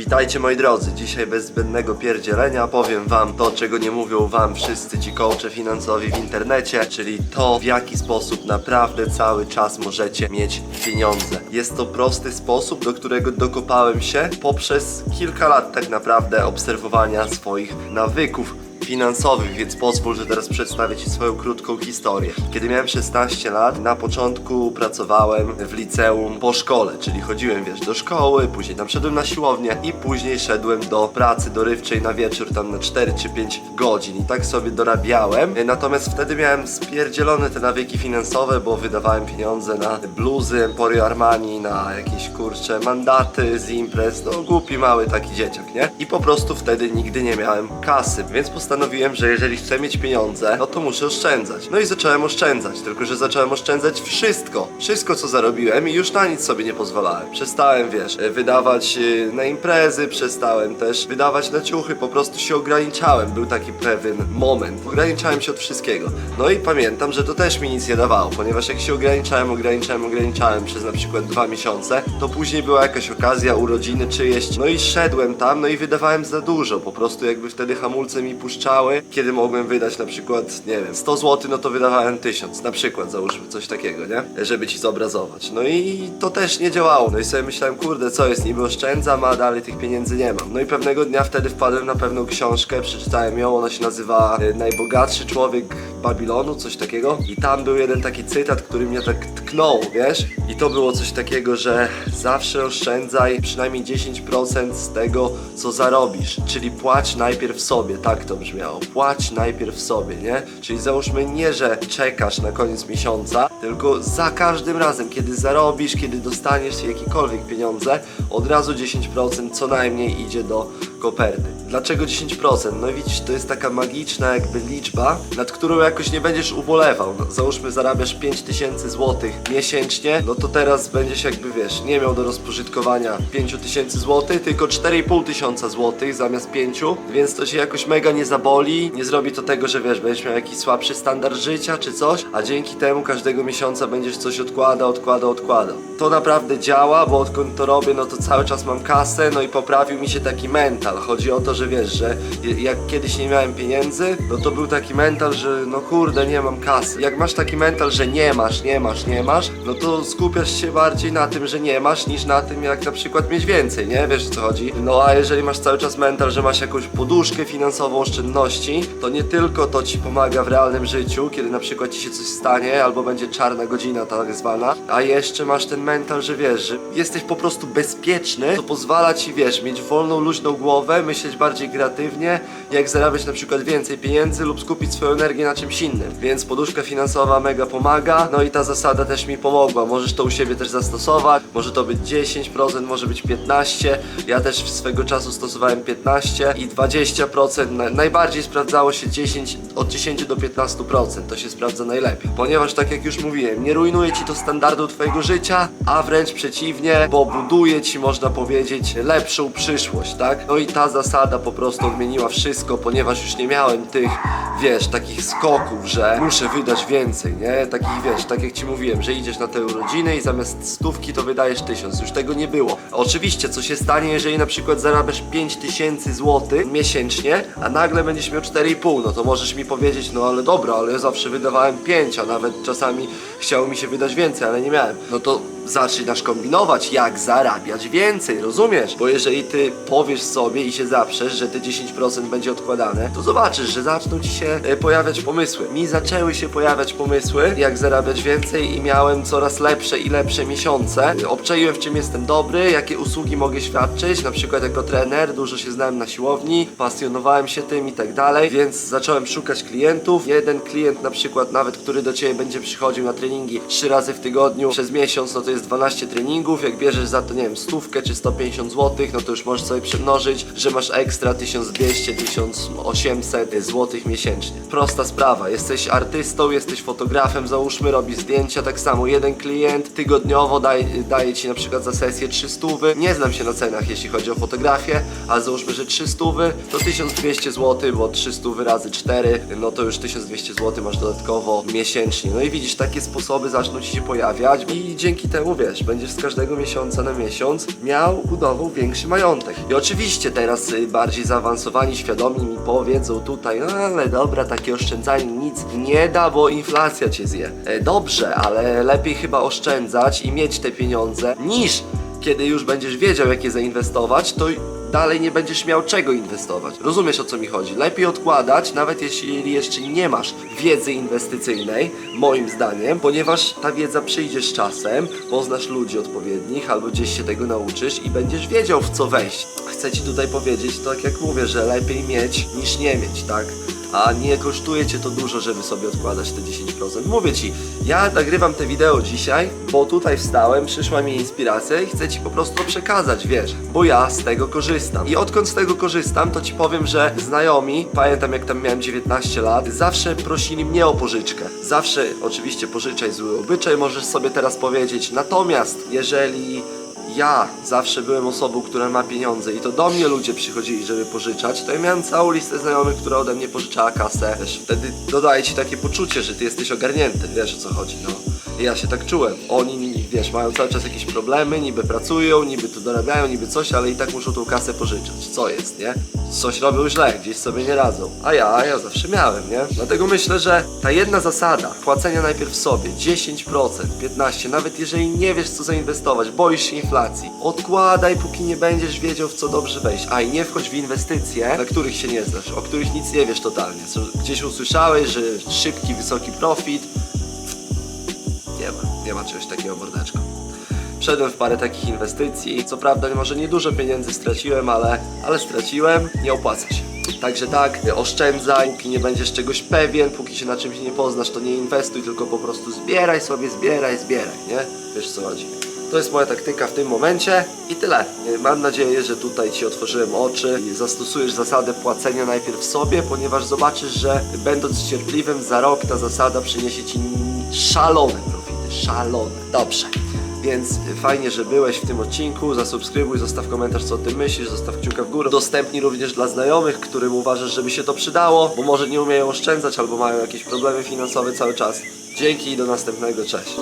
Witajcie moi drodzy, dzisiaj bez zbędnego pierdzielenia powiem wam to, czego nie mówią wam wszyscy ci coache finansowi w internecie, czyli to, w jaki sposób naprawdę cały czas możecie mieć pieniądze. Jest to prosty sposób, do którego dokopałem się poprzez kilka lat tak naprawdę obserwowania swoich nawyków finansowych, więc pozwól, że teraz przedstawię Ci swoją krótką historię. Kiedy miałem 16 lat, na początku pracowałem w liceum po szkole, czyli chodziłem, wiesz, do szkoły, później tam szedłem na siłownię i później szedłem do pracy dorywczej na wieczór, tam na 4 czy 5 godzin i tak sobie dorabiałem. Natomiast wtedy miałem spierdzielone te nawyki finansowe, bo wydawałem pieniądze na bluzy Emporio Armani, na jakieś kurcze mandaty z imprez, no głupi mały taki dzieciak, nie? I po prostu wtedy nigdy nie miałem kasy, więc postanowiłem, że jeżeli chcę mieć pieniądze, no to muszę oszczędzać. No i zacząłem oszczędzać, tylko że zacząłem oszczędzać wszystko. Wszystko co zarobiłem i już na nic sobie nie pozwalałem. Przestałem, wiesz, e, wydawać e, na imprezy, przestałem też wydawać na ciuchy, po prostu się ograniczałem. Był taki pewien moment. Ograniczałem się od wszystkiego. No i pamiętam, że to też mi nic nie dawało, ponieważ jak się ograniczałem, ograniczałem, ograniczałem przez na przykład dwa miesiące, to później była jakaś okazja, urodziny czyjeś, no i szedłem tam, no i wydawałem za dużo, po prostu jakby wtedy hamulce mi puszczały, kiedy mogłem wydać na przykład, nie wiem, 100 zł, no to wydawałem 1000, na przykład załóżmy coś takiego, nie? Żeby ci zobrazować. No i to też nie działało, no i sobie myślałem, kurde, co jest, niby oszczędzam, a dalej tych pieniędzy nie mam. No i pewnego dnia wtedy wpadłem na pewną książkę, przeczytałem ją, ona się nazywa e, Najbogatszy Człowiek Babilonu, coś takiego. I tam był jeden taki cytat, który mnie tak tknął, wiesz? I to było coś takiego, że zawsze oszczędzaj przynajmniej 10% z tego, co zarobisz. Czyli płać najpierw sobie, tak to brzmiało. Płać najpierw sobie, nie? Czyli załóżmy nie, że czekasz na koniec miesiąca, tylko za każdym razem, kiedy zarobisz, kiedy dostaniesz jakiekolwiek pieniądze, od razu 10% co najmniej idzie do koperty. Dlaczego 10%? No widzisz, to jest taka magiczna jakby liczba, nad którą jakoś nie będziesz ubolewał. No, załóżmy zarabiasz 5000 zł miesięcznie, no to teraz będziesz jakby wiesz, nie miał do rozpożytkowania 5000 zł, tylko 4,5 tysiąca złotych zamiast 5, więc to się jakoś mega nie zaboli, nie zrobi to tego, że wiesz, będziesz miał jakiś słabszy standard życia czy coś, a dzięki temu każdego miesiąca będziesz coś odkłada, odkłada, odkłada. To naprawdę działa, bo odkąd to robię, no to cały czas mam kasę, no i poprawił mi się taki mental. Chodzi o to, że wiesz, że jak kiedyś nie miałem pieniędzy, no to był taki mental, że no kurde, nie mam kasy. Jak masz taki mental, że nie masz, nie masz, nie masz, no to skupiasz się bardziej na tym, że nie masz, niż na tym, jak na przykład mieć więcej, nie? Wiesz o co chodzi? No a jeżeli masz cały czas mental, że masz jakąś poduszkę finansową oszczędności, to nie tylko to ci pomaga w realnym życiu, kiedy na przykład ci się coś stanie, albo będzie czarna godzina tak zwana, a jeszcze masz ten mental, że wiesz, że jesteś po prostu bezpieczny, to pozwala ci, wiesz, mieć wolną, luźną głowę, myśleć bardziej kreatywnie, jak zarabiać na przykład więcej pieniędzy lub skupić swoją energię na czymś innym. Więc poduszka finansowa mega pomaga, no i ta zasada też mi pomogła. Możesz to u siebie też zastosować, może to być 10%, może być 15%. Ja też swego czasu stosowałem 15 i 20%. Na- Najbardziej sprawdzało się 10, od 10 do 15%. To się sprawdza najlepiej. Ponieważ tak jak już mówiłem, nie rujnuje ci to standardu twojego życia, a wręcz przeciwnie, bo buduje ci, można powiedzieć, lepszą przyszłość, tak? No i ta zasada po prostu odmieniła wszystko, ponieważ już nie miałem tych, wiesz, takich skoków, że muszę wydać więcej, nie? Takich, wiesz, tak jak ci mówiłem, że idziesz na te urodziny i zamiast stówki to wydajesz tysiąc. Już tego nie było. Oczywiście, co się stanie, jeżeli na przykład zarabiasz 5000 zł miesięcznie, a nagle będziesz miał 4,5, no to możesz mi powiedzieć, no ale dobra, ale ja zawsze wydawałem 5, a nawet czasami chciało mi się wydać więcej, ale nie miałem. No to zaczynasz kombinować, jak zarabiać więcej, rozumiesz? Bo jeżeli ty powiesz sobie i się zaprzesz, że te 10% będzie odkładane, to zobaczysz, że zaczną ci się e, pojawiać pomysły. Mi zaczęły się pojawiać pomysły, jak zarabiać więcej i miałem coraz lepsze i lepsze miesiące. Obczaiłem w czym jestem dobry, jakie usługi mogę świadczyć, na przykład jako trener, dużo się znałem na siłowni, pasjonowałem się tym i tak dalej, więc zacząłem szukać klientów. Jeden klient na przykład nawet, który do ciebie będzie przychodził na treningi trzy razy w tygodniu przez miesiąc, no to jest 12 treningów, jak bierzesz za to, nie wiem, stówkę czy 150 zł, no to już możesz sobie przemnożyć, że masz ekstra 1200, 1800 zł miesięcznie. Prosta sprawa, jesteś artystą, jesteś fotografem, załóżmy, robisz zdjęcia, tak samo jeden klient tygodniowo daje, daje ci na przykład za sesję 300, nie znam się na cenach jeśli chodzi o fotografię, ale załóżmy, że 300 to 1200 zł, bo 300 razy 4, no to już 1200 zł masz dodatkowo miesięcznie. No i widzisz, takie sposoby zaczną ci się pojawiać i dzięki temu temu, wiesz, będziesz z każdego miesiąca na miesiąc miał, budował większy majątek. I oczywiście teraz y, bardziej zaawansowani, świadomi mi powiedzą tutaj, no ale dobra, takie oszczędzanie nic nie da, bo inflacja cię zje. E, dobrze, ale lepiej chyba oszczędzać i mieć te pieniądze, niż kiedy już będziesz wiedział, jak je zainwestować, to dalej nie będziesz miał czego inwestować. Rozumiesz o co mi chodzi? Lepiej odkładać, nawet jeśli jeszcze nie masz wiedzy inwestycyjnej, moim zdaniem, ponieważ ta wiedza przyjdzie z czasem, poznasz ludzi odpowiednich albo gdzieś się tego nauczysz i będziesz wiedział w co wejść. Chcę ci tutaj powiedzieć, tak jak mówię, że lepiej mieć niż nie mieć, tak? A nie kosztuje cię to dużo, żeby sobie odkładać te 10%. Mówię ci, ja nagrywam te wideo dzisiaj, bo tutaj wstałem, przyszła mi inspiracja i chcę ci po prostu przekazać, wiesz, bo ja z tego korzystam. I odkąd z tego korzystam, to ci powiem, że znajomi, pamiętam jak tam miałem 19 lat, zawsze prosili mnie o pożyczkę. Zawsze, oczywiście, pożyczaj zły obyczaj, możesz sobie teraz powiedzieć. Natomiast, jeżeli ja zawsze byłem osobą, która ma pieniądze i to do mnie ludzie przychodzili, żeby pożyczać, to ja miałem całą listę znajomych, która ode mnie pożyczała kasę. Wiesz, wtedy dodaje ci takie poczucie, że ty jesteś ogarnięty, wiesz o co chodzi, no. I ja się tak czułem. Oni, wiesz, mają cały czas jakieś problemy, niby pracują, niby tu dorabiają, niby coś, ale i tak muszą tą kasę pożyczać. Co jest, nie? Coś robią źle, gdzieś sobie nie radzą. A ja, ja zawsze miałem, nie? Dlatego myślę, że ta jedna zasada, płacenia najpierw sobie, 10%, 15%, nawet jeżeli nie wiesz co zainwestować, boisz się inflacji, odkładaj, póki nie będziesz wiedział w co dobrze wejść. A i nie wchodź w inwestycje, na których się nie znasz, o których nic nie wiesz totalnie. Gdzieś usłyszałeś, że szybki, wysoki profit, nie ma, czegoś takiego mordeczko. Wszedłem w parę takich inwestycji. Co prawda, może nie dużo pieniędzy straciłem, ale, ale straciłem. Nie opłaca się. Także tak, oszczędzaj, póki nie będziesz czegoś pewien, póki się na czymś nie poznasz, to nie inwestuj, tylko po prostu zbieraj sobie, zbieraj, zbieraj, nie? Wiesz co chodzi. To jest moja taktyka w tym momencie i tyle. Mam nadzieję, że tutaj Ci otworzyłem oczy i zastosujesz zasadę płacenia najpierw sobie, ponieważ zobaczysz, że będąc cierpliwym za rok ta zasada przyniesie Ci szalone szalone. Dobrze. Więc fajnie, że byłeś w tym odcinku. Zasubskrybuj, zostaw komentarz, co o tym myślisz, zostaw kciuka w górę. Udostępnij również dla znajomych, którym uważasz, żeby się to przydało, bo może nie umieją oszczędzać albo mają jakieś problemy finansowe cały czas. Dzięki i do następnego. Cześć.